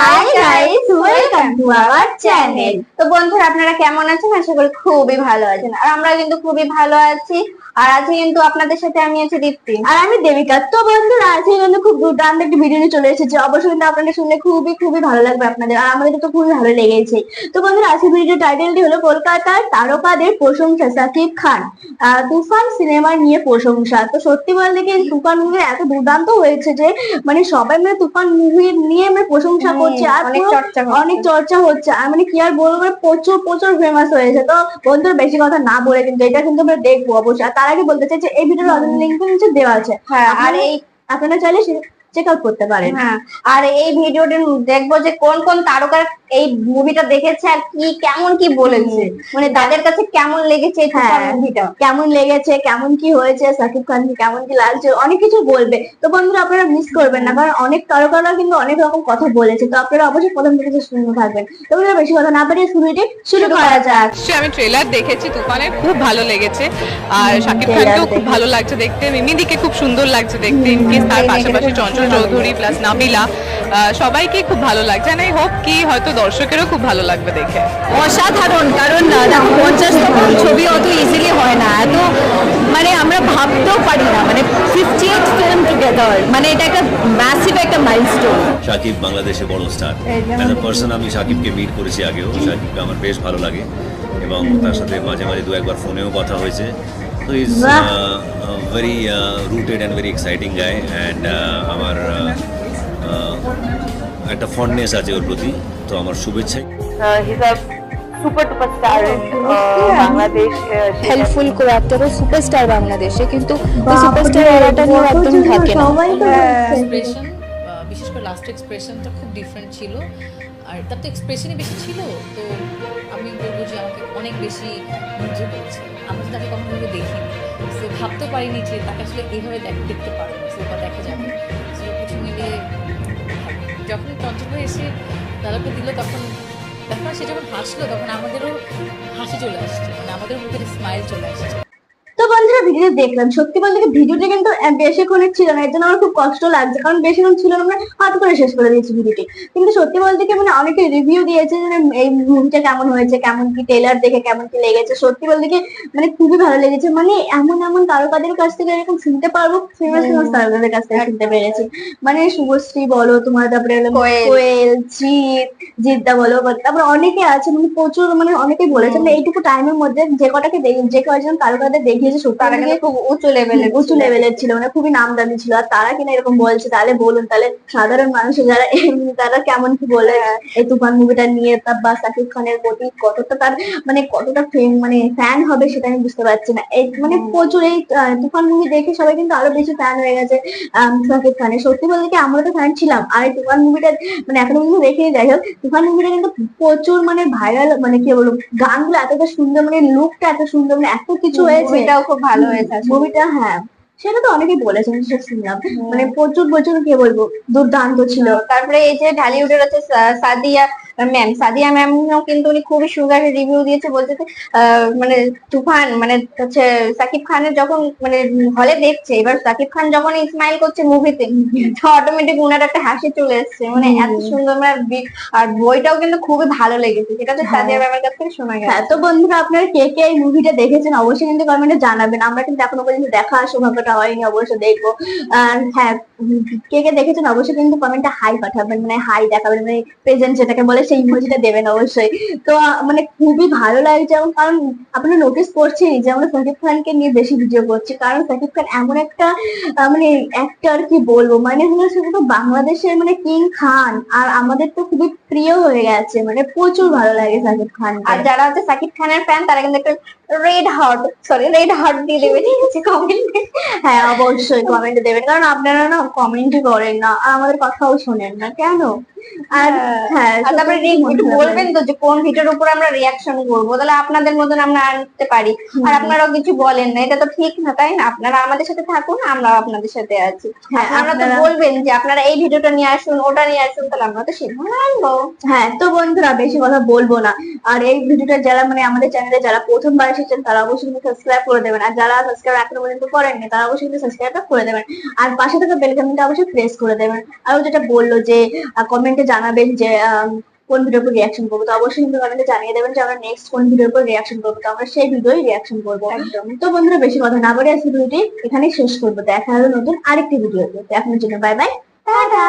Hi guys welcome to our channel. তো বন্ধুরা আপনারা কেমন আছেন? আশা করি খুবই ভালো আছেন। আর আমরা কিন্তু খুবই ভালো আছি। আর আজকে কিন্তু আপনাদের সাথে আমি আছি দীপ্তি। আর আমি দেবিকা। তো বন্ধুরা আজকে কিন্তু খুব দুর্দান্ত একটা ভিডিও নিয়ে চলে এসেছি। অবশ্যই কিন্তু আপনাদের শুনলে খুবই খুবই ভালো লাগবে আপনাদের। আর আমাদের তো খুবই ভালো লেগেছে। তো বন্ধুরা আজকে ভিডিও টাইটেলটি হলো কলকাতার তারকাদের প্রশংসা সাকিব খান। আহ, তুফান সিনেমা নিয়ে প্রশংসা। তো সত্যি বলতে কি তুফান মুভি এত দুর্দান্ত হয়েছে যে মানে সবাই মানে তুফান মুভি নিয়ে মানে প্রশংসা করছে। আর পুরো চর্চা অনেক চর্চা হচ্ছে। আর মানে কি আর বলব মানে প্রচুর প্রচুর ফেমাস হয়েছে। তো বন্ধুরা বেশি কথা না বলে কিন্তু এটা কিন্তু আমরা দেখব অবশ্যই। আর তার আগে বলতে চাই যে এই ভিডিওর অনলাইন লিঙ্ক নিচে দেওয়া আছে। হ্যাঁ আর এই আপনারা চাইলে চেক আউট করতে পারেন। হ্যাঁ। আর এই ভিডিওটি দেখব যে কোন কোন তারকার এই মুভিটা দেখেছে আর কি কেমন কি বলেছে। মানে তাদের কাছে কেমন লেগেছে এই হ্যাঁ। মুভিটা কেমন লেগেছে কেমন কি হয়েছে সাকিব খানকে কেমন কি লাগছে অনেক কিছু বলবে। তো বন্ধুরা আপনারা মিস করবেন না কারণ অনেক তারকারা কিন্তু অনেক রকম কথা বলেছে। তো আপনারা অবশ্যই প্রথম থেকে শুনতে থাকবেন। তো বন্ধুরা বেশি কথা না পারিয়ে শুরুটি শুরু করা যাক। আমি ট্রেলার দেখেছি তুফানের খুব ভালো লেগেছে। আর trailer খানকেও খুব ভালো লাগছে দেখতে। মিমিদিকে খুব সুন্দর লাগছে দেখতে ইনকেস তার পাশাপাশি চঞ্চল ভালো চৌধুরী প্লাস নাবিলা সবাইকে খুব ভালো লাগছে আর আই হোপ কি হয়তো দর্শকেরও খুব ভালো লাগবে দেখে। অসাধারণ কারণ দেখো পঞ্চাশতম ছবি অত ইজিলি হয় না। এত মানে আমরা ভাবতেও পারি না। মানে ফিফটি এইট ফিল্ম টুগেদার মানে এটা একটা ম্যাসিভ একটা মাইলস্টোন সাকিব বাংলাদেশে বড় স্টার অ্যাজ পার্সন আমি সাকিবকে মিট করেছি আগেও। সাকিবকে আমার বেশ ভালো লাগে। এবং তার সাথে মাঝে মাঝে দু একবার ফোনেও কথা হয়েছে। তো ইজ বাহ। Very rooted and very exciting guy and আমার uh, uh, একটা ফন্ডনেস আছে ওর প্রতি তো আমার শুভেচ্ছাই he's a super duper star in uh, Bangladesh. Uh, helpful করে একটা সুপারস্টার বাংলাদেশে কিন্তু সুপারস্টার এরাটা নিয়ে একদম থাকে না। এক্সপ্রেশন বিশেষ করে লাস্ট এক্সপ্রেশনটা খুব ডিফারেন্ট ছিল আর তার তো এক্সপ্রেশনই বেশি ছিল তো আমি অনেক বেশি মুগ্ধ করছে আমি তো তাকে কখনো দেখিনি। সে ভাবতে পারিনি যে তাকে আসলে এইভাবে দেখ- দেখতে পারব সে বা দেখা যাবে। সে কিছু মিলে যখন চঞ্চল এসে দাদাকে দিল, তখন তখন সে যখন হাসলো, তখন আমাদেরও হাসি চলে আসছে। মানে আমাদের মুখের স্মাইল চলে আসছে। বন্ধুরা ভিডিও দেখলাম। সত্যি বলতে ভিডিওটা কিন্তু আহ, বেশিক্ষণের ছিল না। এর জন্য আমার খুব কষ্ট লাগছে। কারণ বেশিক্ষণ ছিল না হাত করে শেষ করে দিয়েছি ভিডিওটি কিন্তু সত্যি বলতে কি মানে অনেকে রিভিউ দিয়েছে যে এই মুভিটা কেমন হয়েছে কেমন কি টেলার দেখে কেমন কি লেগেছে। সত্যি বলতে কি মানে খুবই ভালো লেগেছে। মানে এমন এমন তারকাদের কাছ থেকে এরকম শুনতে পারব ফেমাস ফেমাস তারকাদের কাছ থেকে শুনতে পেরেছি। মানে শুভশ্রী বলো তোমার তারপরে কোয়েল। জিৎ জিদ্দা বলো তারপরে অনেকে আছে মানে প্রচুর মানে অনেকেই বলেছে মানে এইটুকু টাইমের মধ্যে যে কটাকে যে কয়জন তারকাদের দেখিয়েছে সত্যি তারা কিন্তু খুব উঁচু লেভেলের উঁচু লেভেলের ছিল মানে খুবই নাম দামি ছিল। আর তারা কিনা এরকম বলছে তাহলে বলুন তাহলে সাধারণ মানুষ যারা তারা কেমন কি বলে? এই তুফান মুভিটা নিয়ে বা সাকিব খানের প্রতি কতটা তার মানে কতটা ফেম মানে ফ্যান হবে সেটা আমি বুঝতে পারছি না। এই মানে প্রচুর এই তুফান মুভি দেখে সবাই কিন্তু আরও বেশি ফ্যান হয়ে গেছে সাকিব খানের। সত্যি বলতে কি আমরা তো ফ্যান ছিলাম আর এই তুফান মুভিটা মানে এখনও কিন্তু দেখিনি যাই হোক তুফান মুভিটা কিন্তু প্রচুর মানে ভাইরাল মানে কি বলব গানগুলো এতটা সুন্দর মানে লুকটা এত সুন্দর মানে এত কিছু হয়েছে। মুভিটাও খুব ভালো হয়েছে আসলে। মুভিটা হ্যাঁ সেটা তো অনেকেই বলেছেন সেটা শুনলাম। মানে প্রচুর প্রচুর কি বলব দুর্দান্ত ছিল। তারপরে এই যে ঢালিউডের হচ্ছে সাদিয়া ম্যাম সাদিয়া ম্যাম কিন্তু উনি খুবই সুন্দর রিভিউ দিয়েছে বলছে মানে তুফান মানে হচ্ছে সাকিব খানের যখন মানে হলে দেখছে এবার সাকিব খান যখন স্মাইল করছে মুভিতে তো অটোমেটিক উনার একটা হাসি চলে এসছে। মানে এত সুন্দর মানে আর বইটাও কিন্তু খুবই ভালো লেগেছে সেটা তো হ্যাঁ। সাদিয়া ম্যামের কাছ থেকে শোনা হ্যাঁ গেছে তো বন্ধুরা আপনারা কে কে এই মুভিটা দেখেছেন অবশ্যই কিন্তু কমেন্টে জানাবেন। আমরা কিন্তু এখনও পর্যন্ত দেখা সৌভাগ্যটা হয়নি অবশ্যই দেখব। আর হ্যাঁ কে কে দেখেছেন অবশ্যই কিন্তু কমেন্টে হাই পাঠাবেন মানে হাই দেখাবেন মানে প্রেজেন্ট যেটাকে বলে সেই ইমোজিটা দেবেন অবশ্যই। তো মানে খুবই ভালো লাগছে এবং কারণ আপনারা নোটিস করছেন যে আমরা সাকিব খানকে নিয়ে বেশি ভিডিও করছি। কারণ সাকিব খান এমন একটা মানে অ্যাক্টর কি বলব? মানে হলো শুধু তো বাংলাদেশের মানে কিং খান আর আমাদের তো খুবই প্রিয় হয়ে গেছে। মানে প্রচুর ভালো লাগে সাকিব খান আর যারা হচ্ছে সাকিব খানের ফ্যান তারা কিন্তু একটা red heart sorry red heart দিয়ে দেবে ঠিক আছে? কমেন্টে হ্যাঁ অবশ্যই কমেন্টে দেবেন। কারণ আপনারা না কমেন্টই করেন না আর আমাদের কথাও শোনেন না কেন? আর হ্যাঁ। তারপরে সত্যি রি- মন একটু বলবেন তো যে কোন ভিডিওর উপর আমরা রিয়াকশন করব তাহলে আপনাদের মতন আমরা আনতে পারি। আর আপনারাও কিছু বলেন না এটা তো ঠিক না তাই না? আপনারা আমাদের সাথে থাকুন আমরাও আপনাদের সাথে আছি। হ্যাঁ, আপনারা তো বলবেন যে আপনারা এই ভিডিওটা নিয়ে আসুন ওটা নিয়ে আসুন তাহলে আমরা তো সেভাবে আনব। হ্যাঁ তো বন্ধুরা বেশি কথা বলব না। আর এই ভিডিওটা যারা মানে আমাদের চ্যানেলে যারা প্রথমবার এসেছেন তারা অবশ্যই কিন্তু সাবস্ক্রাইব করে দেবেন। আর যারা সাবস্ক্রাইব এখনও পর্যন্ত করেননি তারা অবশ্যই কিন্তু সাবস্ক্রাইবটা করে দেবেন। আর পাশে থাকা বেল কমেন্টটা অবশ্যই প্রেস করে দেবেন। আর যেটা বলল যে কমেন্টে জানাবেন যে কোন ভিডিওর উপর রিয়াকশন করব তো অবশ্যই কিন্তু কমেন্টে জানিয়ে দেবেন যে আমরা নেক্সট কোন ভিডিওর উপর রিয়াকশন করব তো আমরা সেই ভিডিওই রিয়াকশন করব। একদম। তো বন্ধুরা বেশি কথা না বলে আজকে ভিডিওটি এখানেই শেষ করব। দেখা হবে নতুন আরেকটি ভিডিওতে তো। এখনের জন্য বাই বাই টাটা!